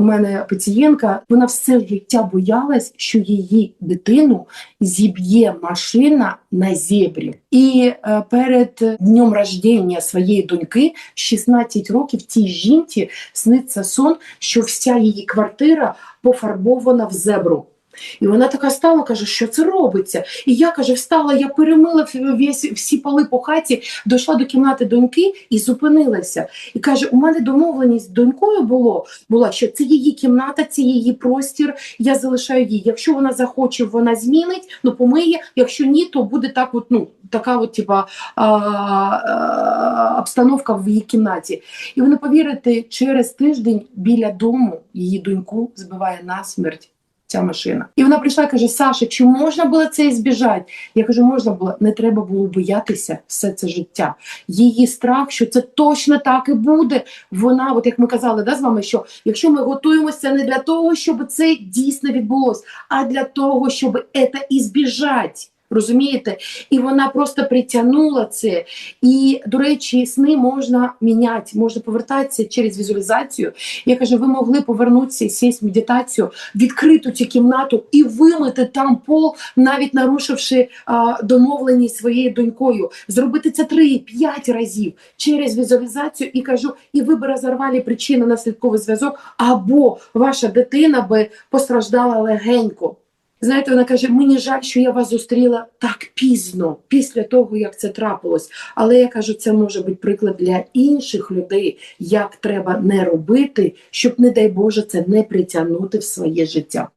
у мене пацієнтка, вона все життя боялась, що її дитину зіб'є машина на зебрі. І е, перед днем рождення своєї доньки, 16 років, цій жінці сниться сон, що вся її квартира пофарбована в зебру. І вона така стала, каже, що це робиться. І я каже, встала, я перемила весь, всі поли по хаті, дійшла до кімнати доньки і зупинилася. І каже: у мене домовленість з донькою було, була, що це її кімната, це її простір. Я залишаю їй. Якщо вона захоче, вона змінить, ну помиє. Якщо ні, то буде так, от, ну така от, типа, а, а, обстановка в її кімнаті. І ви не повірите, через тиждень біля дому її доньку збиває насмерть ця машина. І вона прийшла і каже: Саша, чи можна було це збіжати? Я кажу, можна було, не треба було боятися все це життя. Її страх, що це точно так і буде. Вона, от як ми казали, да, з вами, що якщо ми готуємося не для того, щоб це дійсно відбулося, а для того, щоб це і збіжати. Розумієте? І вона просто притягнула це. І, до речі, сни можна міняти, можна повертатися через візуалізацію. Я кажу, ви могли повернутися і сісти в медитацію, відкрити цю кімнату і вимити там пол, навіть нарушивши а, домовленість своєю донькою. Зробити це 3-5 разів через візуалізацію і кажу, і ви б розірвали причинно-наслідковий зв'язок, або ваша дитина би постраждала легенько. Знаєте, вона каже: мені жаль, що я вас зустріла так пізно, після того, як це трапилось. Але я кажу, це може бути приклад для інших людей, як треба не робити, щоб, не дай Боже, це не притягнути в своє життя.